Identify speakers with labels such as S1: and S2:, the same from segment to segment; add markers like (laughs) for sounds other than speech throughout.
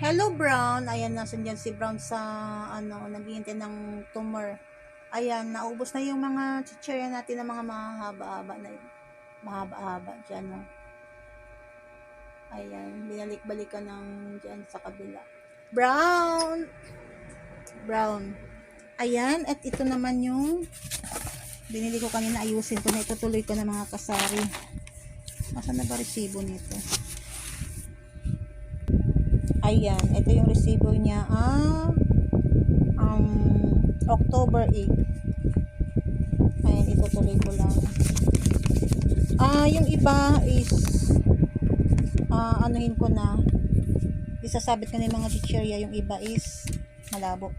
S1: Hello Brown, ayan nasan dyan si Brown sa ano, naghihintay ng tumor. Ayan, naubos na yung mga chichirya natin ng mga mahaba-haba na yun. Mahaba-haba dyan, no? Ayan, binalik-balikan ng dyan sa kabila. Brown! Brown. Ayan, at ito naman yung binili ko kanina, ayusin ko na, itutuloy ko na mga kasari. Nasaan na ba resibo nito? Ayan, ito yung resibo niya. Ah, um, October 8. Ayan, itutuloy ko lang. Ah, yung iba is ah, anuhin ko na. Isasabit ko na yung mga chichirya. Yung iba is malabo.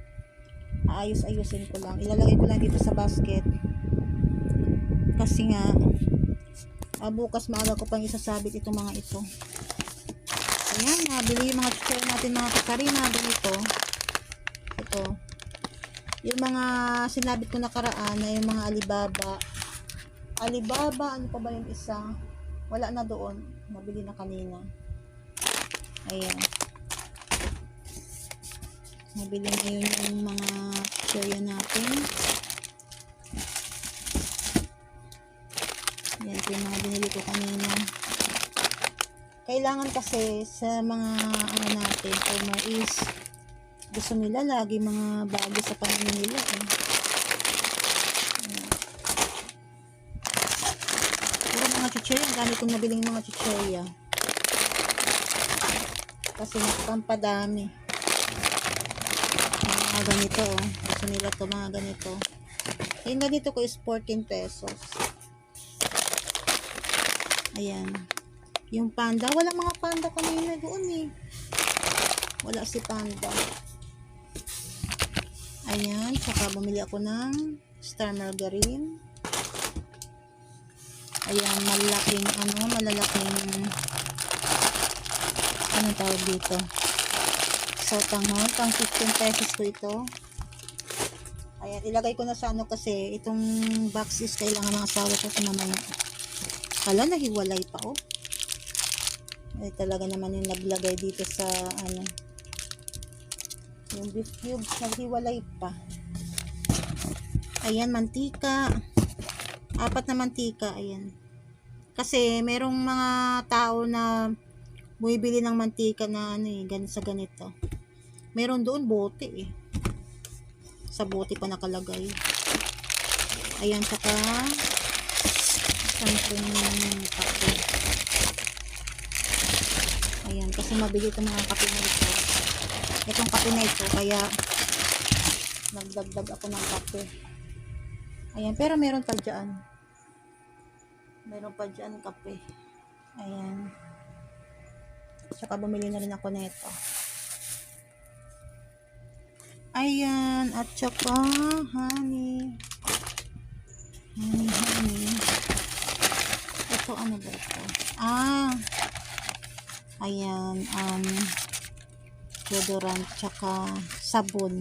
S1: Aayos-ayusin ko lang. Ilalagay ko lang dito sa basket. Kasi nga, ah, bukas maaga ko pang isasabit itong mga ito. Ayan, nabili yung mga chichirya natin mga kakarina. Ganito. Ito. Yung mga sinabit ko nakaraan na yung mga Alibaba. Alibaba, ano pa ba yung isa? Wala na doon. Nabili na kanina. Ayan. Nabili na yun yung mga chichirya natin. Kailangan kasi sa mga ano natin, tumor is gusto nila lagi mga bago sa paningin nila eh. Puro mga chichirya, ang dami kong nabiling mga chichirya. Kasi pampadami. Yung Mga ganito oh. Gusto nila to mga ganito. Yung ganito ko is 14 pesos. Ayan. Yung panda, walang mga panda kanina doon eh. Wala si panda. Ayan, saka bumili ako ng star margarine. Ayan, malaking ano, malalaking anong tawag dito? Sotanghon, pang 15 pesos ko ito. Ayan, ilagay ko na sa ano kasi itong box is kailangan ng asawa ko sa mamaya. Kala, nahiwalay pa oh ay talaga naman yung naglagay dito sa ano yung beef cubes naghiwalay pa. Ayan mantika. Apat na mantika ayan. Kasi merong mga tao na bumibili ng mantika na ano eh gan sa ganito. Meron doon bote eh. Sa bote pa nakalagay. Ayan saka sampung Ayan, kasi mabili itong mga kape na ito. Itong kape na ito, kaya nagdagdag ako ng kape. Ayan, pero meron pa dyan. Meron pa dyan kape. Ayan. Tsaka bumili na rin ako na ito. Ayan, at tsaka honey. Honey, honey. Ito, ano ba ito? Ah, Ayan, um, deodorant, tsaka sabon.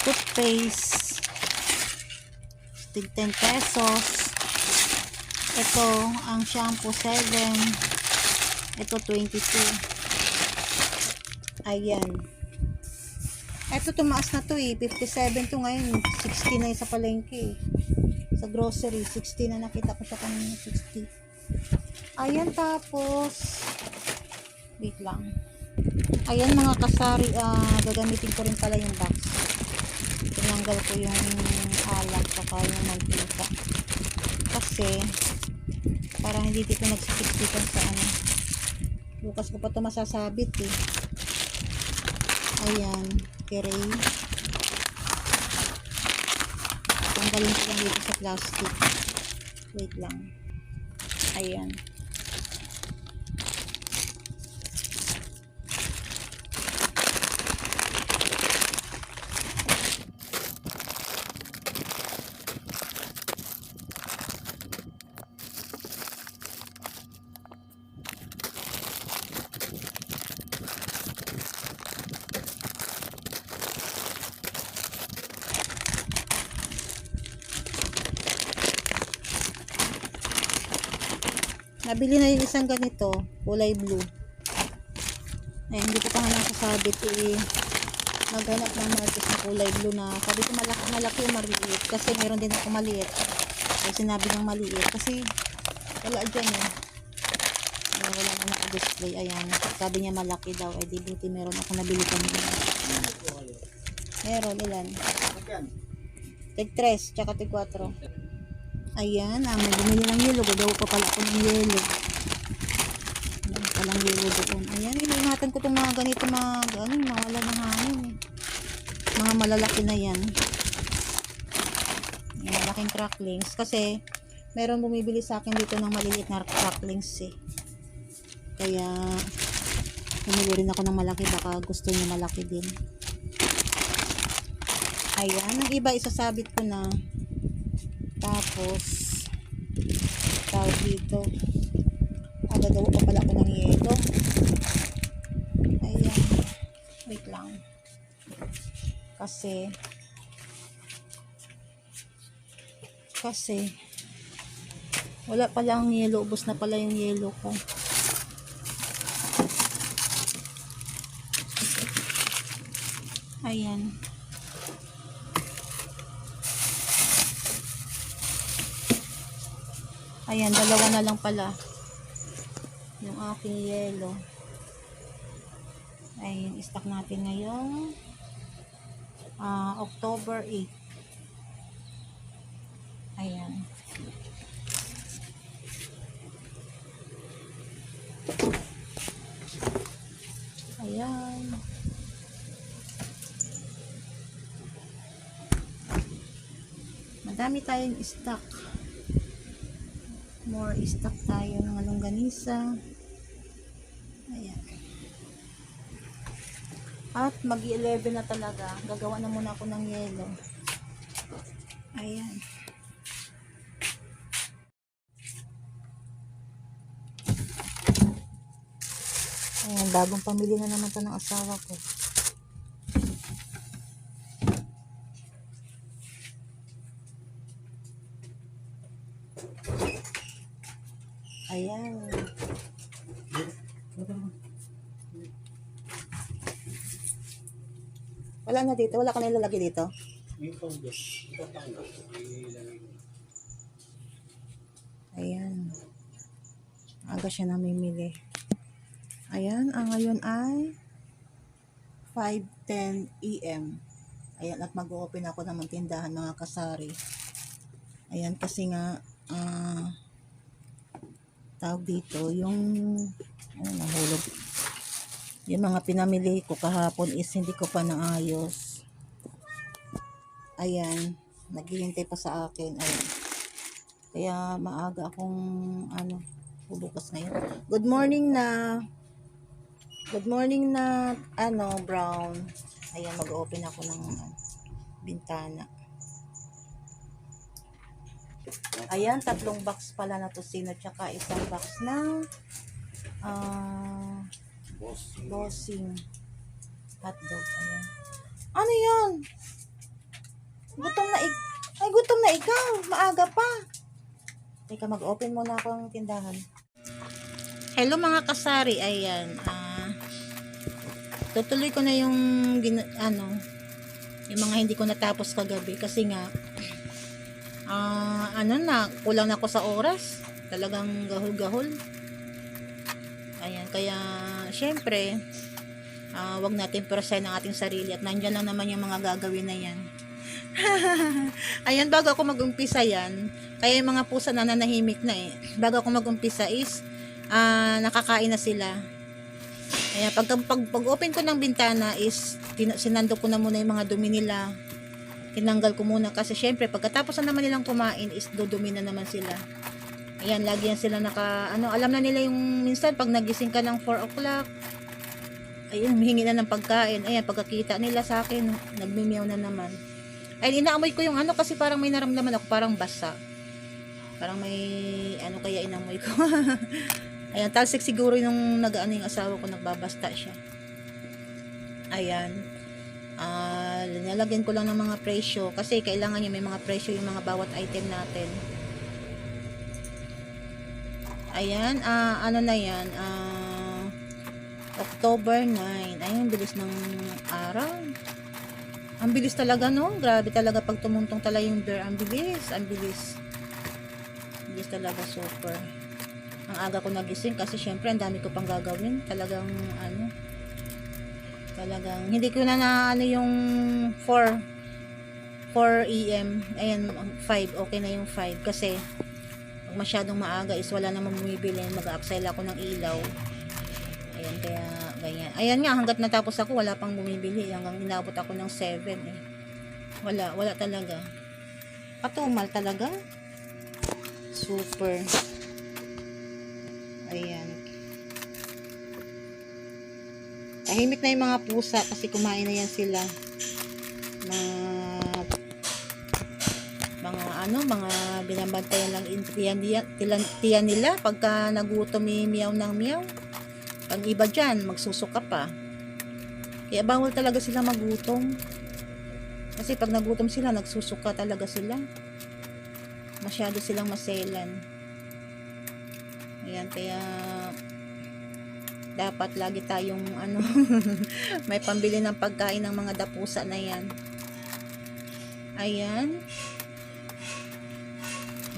S1: Toothpaste. Tig 10 pesos. Ito, ang shampoo 7. Ito 22. Ayan. Ito tumaas na to eh. 57 to ngayon. 60 na sa palengke eh. Sa grocery, 60 na nakita ko siya kanina. 60. Ayan tapos wait lang. Ayan mga kasari, ah, gagamitin ko rin pala yung box. Tinanggal ko yung alak saka yung mantika. Kasi para hindi dito nagsiksikan sa ano. Bukas ko pa ito masasabit eh. Ayan, kiray. Tanggalin ko lang dito sa plastic. Wait lang. Ayan. Nabili na yung isang ganito, kulay blue. Eh, hindi ko pa nga nasasabit eh. Maghanap ng market na kulay blue na sabi ko malaki, malaki yung maliit kasi meron din ako maliit. So, sinabi ng maliit kasi wala dyan eh. Wala, wala na naka-display. Ayan. Sabi niya malaki daw. Eh, di buti meron ako nabili kanina. Meron, ilan? Tig 3, tsaka tig 4. Ayan, ah, may bumili ng yelo. Gagawa pa pala ako ng yelo. Ayan, palang yelo doon. Ayan, iniingatan ko itong mga ganito, mga, ano, yung mga wala ng hangin eh. Mga malalaki na yan. Yung malaking cracklings. Kasi, meron bumibili sa akin dito ng maliliit na cracklings eh. Kaya, bumili rin ako ng malaki. Baka gusto niya malaki din. Ayan, ang iba isasabit ko na. Tapos, tawag dito. Gagawa pa pala ako ng yelo. Ayan. Wait lang. Kasi, kasi, wala pala ang yelo. Ubus na pala yung yelo ko. Ayan. Ayan, dalawa na lang pala. Yung aking yelo. Ay, stock natin ngayong ah, October 8. Ayan. Ayan. Madami tayong stock more stock tayo ng longganisa. Ayan. At mag-11 na talaga. Gagawa na muna ako ng yelo. Ayan. Ayan, bagong pamilya na naman to ng asawa ko. Ayan. Wala na dito. Wala ka na ilalagay dito. Ayan. Aga siya namimili. Ayan. Ang ngayon ay 5.10 EM. Ayan. At mag-open ako ng tindahan mga kasari. Ayan. Kasi nga ah tawag dito, yung ano, nahulog. Yung mga pinamili ko kahapon is hindi ko pa naayos. Ayan, naghihintay pa sa akin. Ayan. Kaya maaga akong ano, bubukas ngayon. Good morning na. Good morning na ano, brown. Ayan, mag-open ako ng ano, bintana. Ayan, tatlong box pala na tosino tsaka isang box ng ah bossing hotdog. Ayan. Ano yan? Gutom na ik Ay, gutom na ikaw. Maaga pa. Teka, mag-open muna ako ng tindahan. Hello mga kasari. Ayan. Ah, tutuloy ko na yung ano, yung mga hindi ko natapos kagabi kasi nga ah ano na, kulang na ako sa oras. Talagang gahol-gahol. Ayan, kaya syempre, ah wag natin perasahin ang ating sarili at nandyan lang naman yung mga gagawin na yan. (laughs) Ayan, bago ako mag-umpisa yan, kaya yung mga pusa na nanahimik na eh, bago ako mag-umpisa is, ah nakakain na sila. Ayan, pag, pag, pag open ko ng bintana is, tin- sinando ko na muna yung mga dumi nila, tinanggal ko muna kasi syempre pagkatapos na naman nilang kumain is dudumi na naman sila. Ayan lagi yan sila naka ano alam na nila yung minsan pag nagising ka ng 4 o'clock ayun humihingi na ng pagkain. Ayan pagkakita nila sa akin nagmimiyaw na naman ay inaamoy ko yung ano kasi parang may naramdaman ako parang basa parang may ano kaya inamoy ko (laughs) ayan talsik siguro yung nag-ano yung asawa ko nagbabasta siya ayan Ah, nalagyan ko lang ng mga presyo kasi kailangan niya may mga presyo yung mga bawat item natin. Ayan, ah ano na 'yan? Ah October 9. Ayun, bilis ng araw. Ang bilis talaga, no? Grabe talaga pag tumuntong talaga yung bear. Ang bilis, ang bilis. Ang bilis talaga, super. Ang aga ko nagising kasi syempre ang dami ko pang gagawin. Talagang, ano, talagang, hindi ko na na, ano yung 4 4 AM. Ayan, 5. Okay na yung 5. Kasi, pag masyadong maaga is wala namang bumibili. Mag-a-accel ako ng ilaw. Ayan, kaya, ganyan. Ayan nga, hanggat natapos ako, wala pang bumibili. Hanggang inabot ako ng 7 eh. Wala, wala talaga. Patumal talaga. Super. Ayan. Tahimik na yung mga pusa kasi kumain na yan sila. Mga mga ano, mga binabantayan lang tilan, tiyan nila pagka nagutom ni miyaw ng miyaw. Pag iba dyan, magsusuka pa. Kaya bawal talaga sila magutom. Kasi pag nagutom sila, nagsusuka talaga sila. Masyado silang maselan. Ayan, kaya dapat lagi tayong ano, (laughs) may pambili ng pagkain ng mga dapusa na yan. Ayan.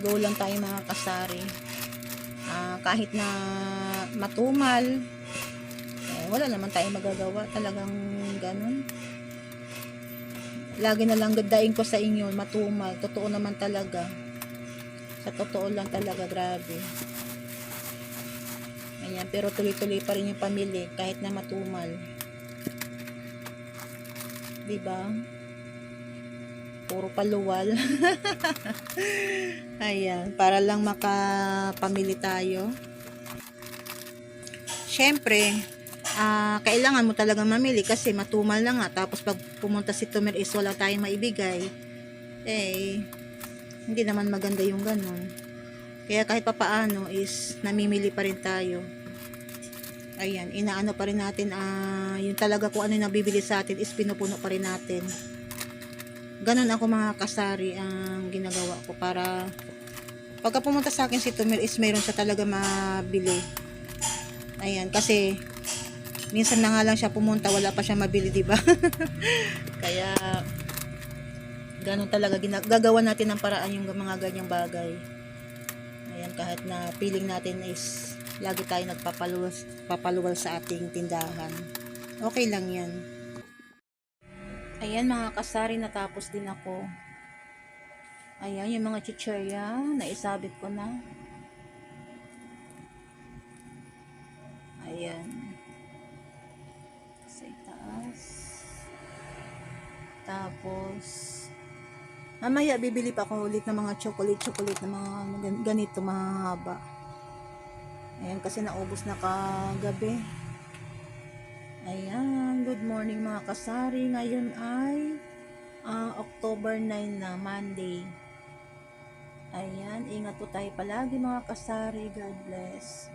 S1: Go lang tayo mga kasari. Ah, kahit na matumal, wala naman tayong magagawa. Talagang ganun. Lagi na lang gadain ko sa inyo, matumal. Totoo naman talaga. Sa totoo lang talaga, grabe. Ayan, pero tuloy-tuloy pa rin yung pamili kahit na matumal. 'Di ba? Puro paluwal. (laughs) Ayan, para lang makapamili tayo. Siyempre, ah, kailangan mo talaga mamili kasi matumal na nga. Tapos pag pumunta si Tumer is wala tayong maibigay, eh, hindi naman maganda yung ganun. Kaya kahit papaano is namimili pa rin tayo. Ayan, inaano pa rin natin, ah, yung talaga kung ano yung nabibili sa atin is pinupuno pa rin natin. Ganun ako mga kasari ang ginagawa ko para pagka pumunta sa akin si Tumir is mayroon siya talaga mabili. Ayan, kasi minsan na nga lang siya pumunta, wala pa siya mabili, di ba? (laughs) Kaya ganun talaga gagawa natin ng paraan yung mga ganyang bagay. Ayan, kahit na feeling natin is lagi tayo nagpapaluwal papaluwal sa ating tindahan. Okay lang yan. Ayan mga kasari, natapos din ako. Ayan, yung mga chicherya, naisabit ko na. Ayan. Tapos, mamaya bibili pa ako ulit ng mga chocolate-chocolate na mga gan- ganito, mga haba. Ayan, kasi naubos na kagabi. Ayan, good morning mga kasari. Ngayon ay ah, October 9 na, Monday. Ayan, ingat po tayo palagi mga kasari. God bless.